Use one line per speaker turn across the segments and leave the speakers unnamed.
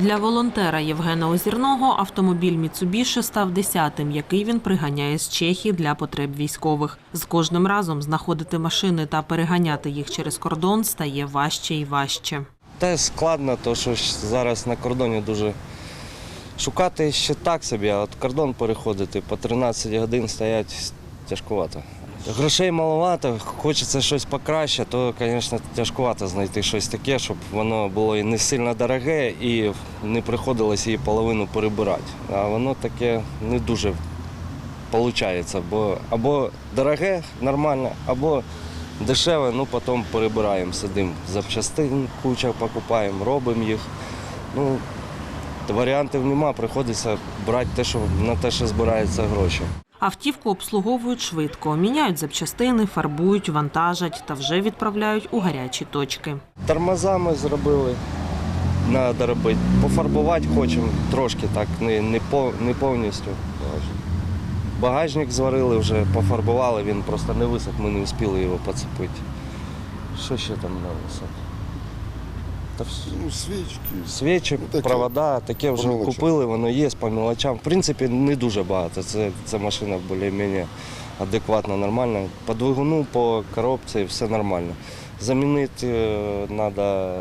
Для волонтера Євгена Озірного автомобіль Міцубіші став десятим, який він приганяє з Чехії для потреб військових. З кожним разом знаходити машини та переганяти їх через кордон стає важче і важче.
Та складно, то що зараз на кордоні дуже шукати ще так собі, а от кордон переходити по 13 годин стоять тяжкувато. Грошей маловато, хочеться щось покраще, то, звісно, тяжкувато знайти щось таке, щоб воно було і не сильно дороге і не приходилось її половину перебирати. А воно таке не дуже виходить, бо або дороге, нормально, або дешеве, ну потім перебираємо, сидимо запчастин, куча покупаємо, робимо їх. Ну, варіантів нема, приходиться брати те, що на те, що збираються гроші.
Автівку обслуговують швидко, міняють запчастини, фарбують, вантажать та вже відправляють у гарячі точки.
Тормоза ми зробили, треба робити. Пофарбувати хочемо трошки, так, не, не, по, не повністю. Багажник зварили вже, пофарбували, він просто не висох, ми не встигли його поцепити. Що ще там на висох? Та все.
Ну, свічки.
Свічі,
Ну, таке.
провода, таке вже
мелочам.
купили, воно є по мелочам. В принципі, не дуже багато. Це, це машина більш-менш адекватна, нормальна. По двигуну, по коробці все нормально. Замінити треба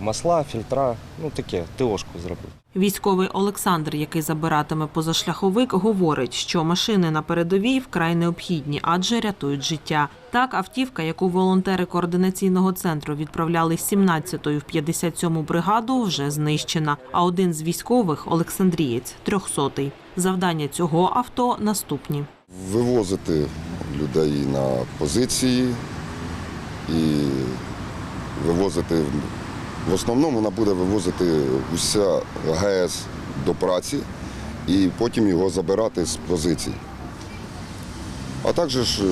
масла, фільтра, ну таке, ТОшку зробити.
Військовий Олександр, який забиратиме позашляховик, говорить, що машини на передовій вкрай необхідні, адже рятують життя. Так, автівка, яку волонтери координаційного центру відправляли з 17-ї в 57-му бригаду, вже знищена. А один з військових Олександрієць, 300-й. Завдання цього авто наступні.
Вивозити людей на позиції і вивозити. В основному вона буде вивозити уся ГЕС до праці і потім його забирати з позицій. А також е,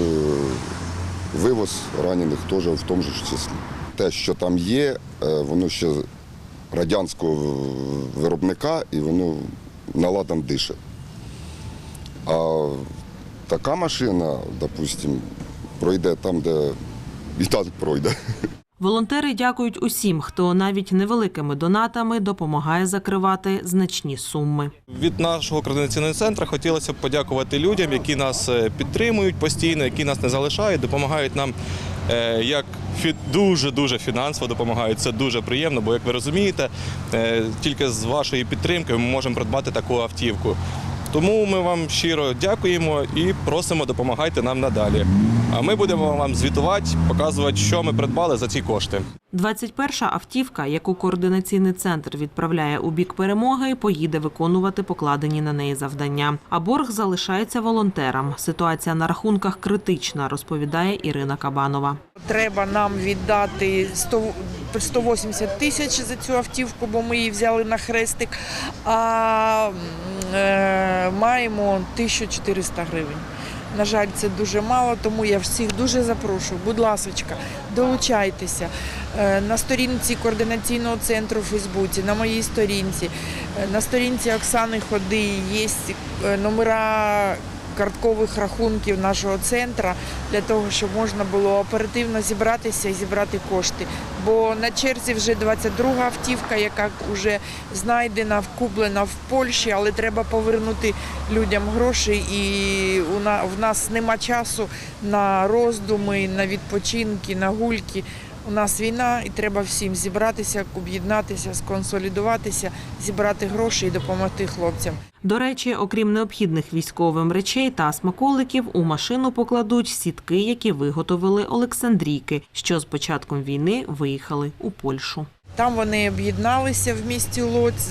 вивоз ранених теж в тому ж числі. Те, що там є, е, воно ще радянського виробника і воно наладом дише. А така машина, допустим, пройде там, де і танк пройде.
Волонтери дякують усім, хто навіть невеликими донатами допомагає закривати значні суми.
Від нашого координаційного центру хотілося б подякувати людям, які нас е, підтримують постійно, які нас не залишають, допомагають нам е, як дуже дуже фінансово допомагають. Це дуже приємно, бо як ви розумієте, е, тільки з вашої підтримки ми можемо придбати таку автівку. Тому ми вам щиро дякуємо і просимо допомагайте нам надалі. А ми будемо вам звітувати, показувати, що ми придбали за ці кошти.
21-ша автівка, яку координаційний центр відправляє у бік перемоги, поїде виконувати покладені на неї завдання. А борг залишається волонтерам. Ситуація на рахунках критична, розповідає Ірина Кабанова.
Треба нам віддати 100 180 тисяч за цю автівку, бо ми її взяли на хрестик. А маємо 1400 гривень. На жаль, це дуже мало, тому я всіх дуже запрошую. Будь ласочка, долучайтеся Е, на сторінці координаційного центру у Фейсбуці, на моїй сторінці, е, на сторінці Оксани Ходи є е, номера карткових рахунків нашого центру для того, щоб можна було оперативно зібратися і зібрати кошти. Бо на черзі вже 22 автівка, яка вже знайдена, вкуплена в Польщі, але треба повернути людям гроші. І в нас нема часу на роздуми, на відпочинки, на гульки. У нас війна, і треба всім зібратися, об'єднатися, сконсолідуватися, зібрати гроші і допомогти хлопцям.
До речі, окрім необхідних військовим речей та смаколиків, у машину покладуть сітки, які виготовили Олександрійки, що з початком війни виїхали у Польщу.
Там вони об'єдналися в місті Лоць,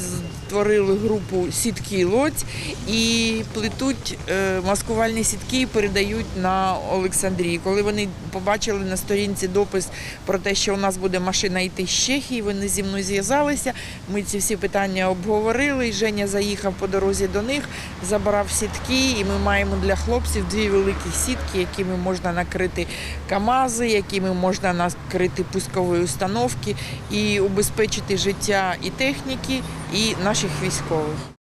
створили групу сітки Лоць і плетуть е, маскувальні сітки і передають на Олександрії. Коли вони побачили на сторінці допис про те, що у нас буде машина йти з Чехії, вони зі мною зв'язалися. Ми ці всі питання обговорили. Женя заїхав по дорозі до них, забрав сітки, і ми маємо для хлопців дві великі сітки, якими можна накрити КАМАЗи, якими можна накрити пускові установки і убезпечити життя і техніки, і наших військових.